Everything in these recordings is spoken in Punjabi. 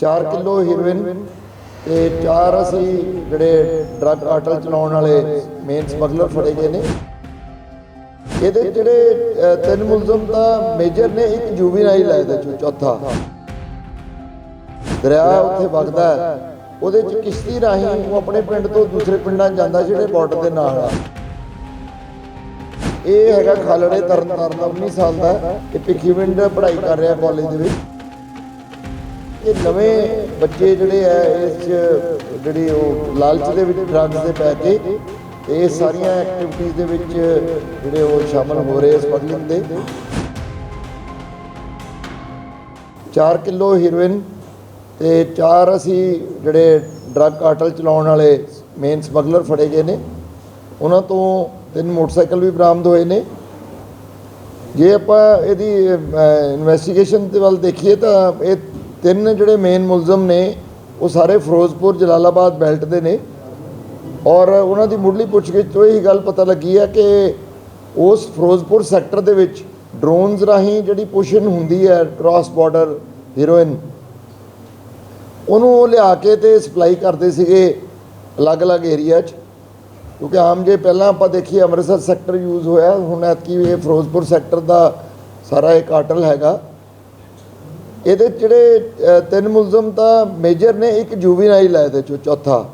4 ਕਿਲੋ ਹੀਰੋਇਨ ਤੇ ਚਾਰ ਅਸੀਂ ਜਿਹੜੇ ਡਰੱਗ ਕਾਰਟਲ ਚਲਾਉਣ ਵਾਲੇ ਮੇਨ ਸਮਗਲਰ ਫੜੇ ਗਏ ਨੇ। ਇਹਦੇ ਜਿਹੜੇ ਤਿੰਨ ਮੁਲਜ਼ਮ ਤਾਂ ਮੇਜਰ ਨੇ, ਇੱਕ ਜੂਵੀਨਾਈਲ ਹੈ ਇਹਦੇ ਚੌਥਾ। ਦਰਿਆ ਉੱਥੇ ਵਗਦਾ ਹੈ। ਉਹਦੇ ਚ ਕਿਸ਼ਤੀ ਰਾਹੀਂ ਉਹ ਆਪਣੇ ਪਿੰਡ ਤੋਂ ਦੂਸਰੇ ਪਿੰਡਾਂ ਜਾਂਦਾ ਜਿਹੜੇ ਬਾਰਡਰ ਦੇ ਨਾਲ ਆ। ਇਹ ਹੈਗਾ ਖਾਲੜੇ ਤਰਨ ਤਾਰਨ ਦਾ 19 ਸਾਲ ਦਾ। ਹੈ। ਇਹ ਭਿੱਖੀਵਿੰਡ ਪੜ੍ਹਾਈ ਕਰ ਰਿਹਾ ਕਾਲਜ ਦੇ ਵਿੱਚ। ਇਹ ਨਵੇਂ ਬੱਚੇ ਜਿਹੜੇ ਆ, ਇਸ 'ਚ ਜਿਹੜੀ ਉਹ ਲਾਲਚ ਦੇ ਵਿੱਚ ਡਰੱਗਸ ਦੇ ਪੈ ਕੇ ਇਹ ਸਾਰੀਆਂ ਐਕਟੀਵਿਟੀਜ਼ ਦੇ ਵਿੱਚ ਜਿਹੜੇ ਉਹ ਸ਼ਾਮਲ ਹੋ ਰਹੇ ਸਮਗਲਿੰਗ ਦੇ। 4 ਕਿਲੋ ਹੀਰੋਇਨ ਤੇ ਚਾਰ ਅਸੀਂ ਜਿਹੜੇ ਡਰੱਗ ਕਾਰਟਲ ਚਲਾਉਣ ਵਾਲੇ ਮੇਨ ਸਮਗਲਰ ਫੜੇ ਗਏ ਨੇ। ਉਹਨਾਂ ਤੋਂ ਤਿੰਨ ਮੋਟਰਸਾਈਕਲ ਵੀ ਬਰਾਮਦ ਹੋਏ ਨੇ। ਜੇ ਆਪਾਂ ਇਹਦੀ ਇਨਵੈਸਟੀਗੇਸ਼ਨ ਦੇ ਵੱਲ ਦੇਖੀਏ ਤਾਂ ਇਹ ਤਿੰਨ ਜਿਹੜੇ ਮੇਨ ਮੁਲਜ਼ਮ ਨੇ, ਉਹ ਸਾਰੇ ਫਿਰੋਜ਼ਪੁਰ, ਜਲਾਲਾਬਾਦ ਬੈਲਟ ਦੇ ਨੇ। ਔਰ ਉਹਨਾਂ ਦੀ ਮੁੱਢਲੀ ਪੁੱਛਗਿੱਛ ਤੋਂ ਇਹ ਗੱਲ ਪਤਾ ਲੱਗੀ ਹੈ ਕਿ ਉਸ ਫਿਰੋਜ਼ਪੁਰ ਸੈਕਟਰ ਦੇ ਵਿੱਚ ਡਰੋਨਸ ਰਾਹੀਂ ਜਿਹੜੀ ਪੁਸ਼ਨ ਹੁੰਦੀ ਹੈ ਕ੍ਰਾਸ ਬਾਰਡਰ ਹੀਰੋਇਨ ਉਹਨੂੰ ਉਹ ਲਿਆ ਕੇ ਤੇ ਸਪਲਾਈ ਕਰਦੇ ਸੀਗੇ ਅਲੱਗ-ਅਲੱਗ ਏਰੀਆ 'ਚ। ਕਿਉਂਕਿ ਆਮ ਜੇ ਪਹਿਲਾਂ ਆਪਾਂ ਦੇਖੀਏ ਅੰਮ੍ਰਿਤਸਰ ਸੈਕਟਰ ਯੂਜ਼ ਹੋਇਆ, ਹੁਣ ਐਤਕੀ ਇਹ ਫਿਰੋਜ਼ਪੁਰ ਸੈਕਟਰ ਦਾ ਸਾਰਾ ਇਹ ਕਾਟਲ ਹੈਗਾ। ਇਹਦੇ 'ਚ ਜਿਹੜੇ ਤਿੰਨ ਮੁਲਜ਼ਮ ਤਾਂ ਮੇਜਰ ਨੇ, ਇੱਕ ਜੂਵੀਨਾਈਲ ਹੈ ਇਹਦੇ ਚੋਂ ਚੌਥਾ।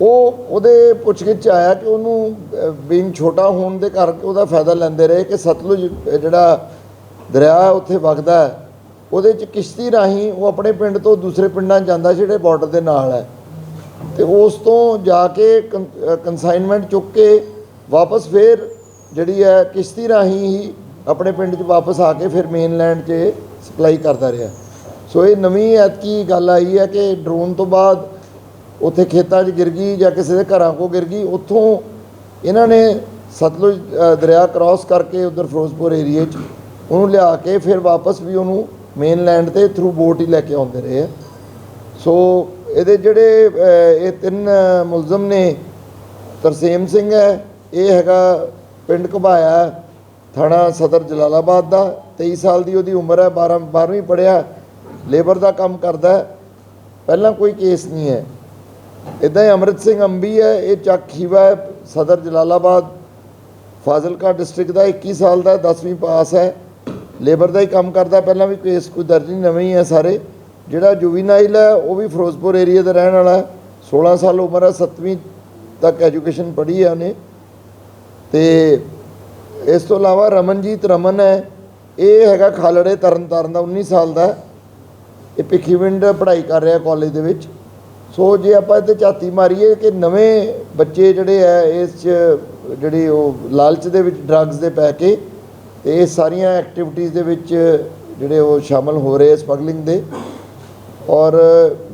ਉਹ ਉਹਦੇ ਪੁੱਛਗਿੱਛ 'ਚ ਆਇਆ ਕਿ ਉਹਨੂੰ ਬੀਨ ਛੋਟਾ ਹੋਣ ਦੇ ਕਰਕੇ ਉਹਦਾ ਫਾਇਦਾ ਲੈਂਦੇ ਰਹੇ ਕਿ ਸਤਲੁਜ ਜਿਹੜਾ ਦਰਿਆ ਉੱਥੇ ਵਗਦਾ ਹੈ, ਉਹਦੇ 'ਚ ਕਿਸ਼ਤੀ ਰਾਹੀਂ ਉਹ ਆਪਣੇ ਪਿੰਡ ਤੋਂ ਦੂਸਰੇ ਪਿੰਡਾਂ ਜਾਂਦਾ ਜਿਹੜੇ ਬਾਰਡਰ ਦੇ ਨਾਲ ਹੈ। ਤੇ ਉਸ ਤੋਂ ਜਾ ਕੇ ਕੰਸਾਈਨਮੈਂਟ ਚੁੱਕ ਕੇ ਵਾਪਸ ਫੇਰ ਜਿਹੜੀ ਹੈ ਕਿਸ਼ਤੀ ਰਾਹੀਂ ਹੀ ਆਪਣੇ ਪਿੰਡ 'ਚ ਵਾਪਸ ਆ ਕੇ ਫਿਰ ਮੇਨਲੈਂਡ 'ਚ ਸਪਲਾਈ ਕਰਦਾ ਰਿਹਾ। ਸੋ ਇਹ ਨਵੀਂ ਐਤਕੀ ਗੱਲ ਆਈ ਹੈ ਕਿ ਡਰੋਨ ਤੋਂ ਬਾਅਦ ਉੱਥੇ ਖੇਤਾਂ 'ਚ ਗਿਰ ਗਈ ਜਾਂ ਕਿਸੇ ਦੇ ਘਰਾਂ ਕੋ ਗਿਰ ਗਈ, ਉੱਥੋਂ ਇਹਨਾਂ ਨੇ ਸਤਲੁਜ ਦਰਿਆ ਕ੍ਰਾਸ ਕਰਕੇ ਉਧਰ ਫਿਰੋਜ਼ਪੁਰ ਏਰੀਏ 'ਚ ਉਹਨੂੰ ਲਿਆ ਕੇ ਫਿਰ ਵਾਪਸ ਵੀ ਉਹਨੂੰ ਮੇਨਲੈਂਡ ਤੇ ਥਰੂ ਬੋਟ ਹੀ ਲੈ ਕੇ ਆਉਂਦੇ ਰਹੇ ਆ। ਸੋ ਇਹਦੇ ਜਿਹੜੇ ਇਹ ਤਿੰਨ ਮੁਲਜ਼ਮ ਨੇ, ਤਰਸੇਮ ਸਿੰਘ ਹੈ, ਇਹ ਹੈਗਾ ਪਿੰਡ ਘਬਾਇਆ। ਥਾਣਾ ਸਦਰ ਜਲਾਲਾਬਾਦ ਦਾ 23 ਸਾਲ ਦੀ ਉਹਦੀ ਉਮਰ ਹੈ 12 12ਵੀਂ ਪੜਿਆ ਲੇਬਰ ਦਾ ਕੰਮ ਕਰਦਾ ਹੈ। ਪਹਿਲਾਂ ਕੋਈ ਕੇਸ ਨਹੀਂ ਹੈ। ਇਦਾਂ ਹੀ ਅਮਰਿਤ ਸਿੰਘ ਅੰਬੀ ਹੈ, ਇਹ ਚੱਕ ਖੀਵਾ ਹੈ, ਸਦਰ ਜਲਾਲਾਬਾਦ। ਫਾਜ਼ਿਲਕਾ ਡਿਸਟ੍ਰਿਕਟ ਦਾ 21 ਸਾਲ ਦਾ 10ਵੀਂ ਪਾਸ ਹੈ। ਲੇਬਰ ਦਾ ਹੀ ਕੰਮ ਕਰਦਾ, ਪਹਿਲਾਂ ਵੀ ਕੇਸ ਕੋਈ ਦਰਜ ਨਹੀਂ, ਨਵੇਂ ਹੀ ਹੈ ਸਾਰੇ। ਜਿਹੜਾ ਜੁਵੀਨਾਈਲ ਹੈ, ਉਹ ਵੀ ਫਿਰੋਜ਼ਪੁਰ ਏਰੀਆ ਦਾ ਰਹਿਣ ਵਾਲਾ ਹੈ। 16 ਸਾਲ ਉਮਰ ਹੈ 7ਵੀਂ ਤੱਕ ਐਜੂਕੇਸ਼ਨ ਪੜ੍ਹੀ ਹੈ ਉਹਨੇ। ਤੇ ਇਸ ਤੋਂ ਇਲਾਵਾ ਰਮਨਜੀਤ ਰਮਨ ਹੈ, ਇਹ ਹੈਗਾ ਖਾਲੜੇ ਤਰਨ ਤਾਰਨ ਦਾ 19 ਸਾਲ ਦਾ ਹੈ। ਇਹ ਭਿੱਖੀਵਿੰਡ ਪੜ੍ਹਾਈ ਕਰ ਰਿਹਾ ਕਾਲਜ ਦੇ ਵਿੱਚ ਸੋ ਜੇ ਆਪਾਂ ਇੱਥੇ ਝਾਤੀ ਮਾਰੀਏ ਕਿ ਨਵੇਂ ਬੱਚੇ ਜਿਹੜੇ ਆ ਇਸ 'ਚ ਜਿਹੜੀ ਉਹ ਲਾਲਚ ਦੇ ਵਿੱਚ ਡਰੱਗਸ ਦੇ ਪੈ ਕੇ ਤੇ ਇਹ ਸਾਰੀਆਂ ਐਕਟੀਵਿਟੀਜ਼ ਦੇ ਵਿੱਚ ਜਿਹੜੇ ਉਹ ਸ਼ਾਮਲ ਹੋ ਰਹੇ ਸਮਗਲਿੰਗ ਦੇ ਔਰ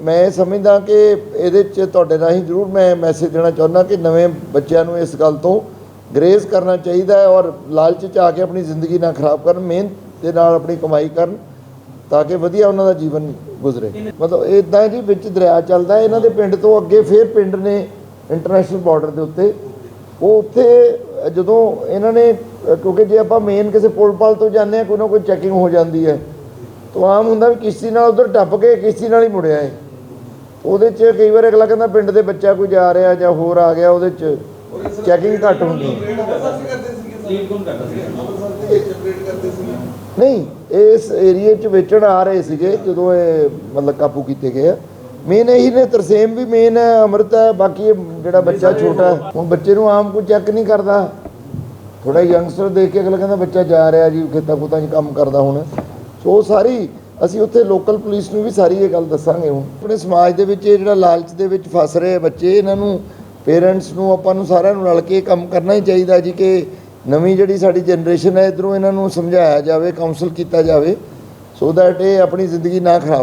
ਮੈਂ ਇਹ ਸਮਝਦਾ ਕਿ ਇਹਦੇ 'ਚ ਤੁਹਾਡੇ ਰਾਹੀਂ ਜ਼ਰੂਰ ਮੈਂ ਮੈਸੇਜ ਦੇਣਾ ਚਾਹੁੰਦਾ ਕਿ ਨਵੇਂ ਬੱਚਿਆਂ ਨੂੰ ਇਸ ਗੱਲ ਤੋਂ ਗਰੇਜ਼ ਕਰਨਾ ਚਾਹੀਦਾ ਹੈ ਔਰ ਲਾਲਚ 'ਚ ਆ ਕੇ ਆਪਣੀ ਜ਼ਿੰਦਗੀ ਨਾ ਖਰਾਬ ਕਰਨ, ਮਿਹਨਤ ਦੇ ਨਾਲ ਆਪਣੀ ਕਮਾਈ ਕਰਨ ਤਾਂ ਕਿ ਵਧੀਆ ਉਹਨਾਂ ਦਾ ਜੀਵਨ ਗੁਜ਼ਰੇ। ਮਤਲਬ ਇਦਾਂ ਜੀ ਵਿੱਚ ਦਰਿਆ ਚੱਲਦਾ ਇਹਨਾਂ ਦੇ ਪਿੰਡ ਤੋਂ ਅੱਗੇ ਫੇਰ ਪਿੰਡ ਨੇ ਇੰਟਰਨੈਸ਼ਨਲ ਬਾਰਡਰ ਦੇ ਉੱਤੇ। ਉਹ ਉੱਥੇ, ਜਦੋਂ ਇਹਨਾਂ ਨੇ, ਕਿਉਂਕਿ ਜੇ ਆਪਾਂ ਮੇਨ ਕਿਸੇ ਪੁਲ ਪਲ ਤੋਂ ਜਾਂਦੇ ਆ ਕੋਈ ਨਾ ਕੋਈ ਚੈਕਿੰਗ ਹੋ ਜਾਂਦੀ ਹੈ। ਤਾਂ ਆਮ ਹੁੰਦਾ ਵੀ ਕਿਸ਼ਤੀ ਨਾਲ ਉਧਰ ਟੱਪ ਕੇ ਕਿਸ਼ਤੀ ਨਾਲ ਹੀ ਮੁੜਿਆ ਹੈ ਉਹਦੇ 'ਚ ਕਈ ਵਾਰ ਅਗਲਾ ਕਹਿੰਦਾ ਪਿੰਡ ਦੇ ਬੱਚਾ ਕੋਈ ਜਾ ਰਿਹਾ ਜਾਂ ਹੋਰ ਆ ਗਿਆ ਉਹਦੇ 'ਚ। ਚੈਕਿੰਗ ਘੱਟ ਹੁੰਦੀ ਹੈ। ਨਹੀਂ, ਇਸ ਏਰੀਏ 'ਚ ਵੇਚਣ ਆ ਰਹੇ ਸੀਗੇ ਜਦੋਂ ਇਹ ਮਤਲਬ ਕਾਬੂ ਕੀਤੇ ਗਏ ਆ। ਮੇਨ ਇਹੀ ਨੇ ਤਰਸੇਮ ਵੀ ਮੇਨ ਹੈ, ਅੰਮ੍ਰਿਤ ਹੈ, ਬਾਕੀ ਇਹ ਜਿਹੜਾ ਬੱਚਾ ਛੋਟਾ ਹੈ, ਹੁਣ ਬੱਚੇ ਨੂੰ ਆਮ ਕੋਈ ਚੈੱਕ ਨਹੀਂ ਕਰਦਾ। ਥੋੜਾ ਯੰਗਸਟਰ ਦੇਖ ਕੇ ਅਗਲਾ ਕਹਿੰਦਾ, ਬੱਚਾ ਜਾ ਰਿਹਾ ਜੀ, ਖੇਤਾਂ ਖੂਤਾਂ 'ਚ ਕੰਮ ਕਰਦਾ ਹੁਣ। ਸੋ ਉਹ ਸਾਰੀ, ਅਸੀਂ ਉੱਥੇ ਲੋਕਲ ਪੁਲਿਸ ਨੂੰ ਵੀ ਸਾਰੀ ਇਹ ਗੱਲ ਦੱਸਾਂਗੇ ਹੁਣ। ਆਪਣੇ ਸਮਾਜ ਦੇ ਵਿੱਚ ਇਹ ਜਿਹੜਾ ਲਾਲਚ ਦੇ ਵਿੱਚ ਫਸ ਰਹੇ ਬੱਚੇ, ਇਹਨਾਂ ਨੂੰ ਪੇਰੈਂਟਸ ਨੂੰ ਆਪਾਂ ਨੂੰ ਸਾਰਿਆਂ ਨੂੰ ਰਲ ਕੇ ਕੰਮ ਕਰਨਾ ਹੀ ਚਾਹੀਦਾ ਜੀ ਕਿ ਨਵੀਂ ਜਿਹੜੀ ਸਾਡੀ ਜਨਰੇਸ਼ਨ ਹੈ, ਇਧਰੋਂ ਇਹਨਾਂ ਨੂੰ ਸਮਝਾਇਆ ਜਾਵੇ ਕਾਉਂਸਲ ਕੀਤਾ ਜਾਵੇ ਸੋ ਦੈਟ ਇਹ ਆਪਣੀ ਜ਼ਿੰਦਗੀ ਨਾ ਖਰਾਬ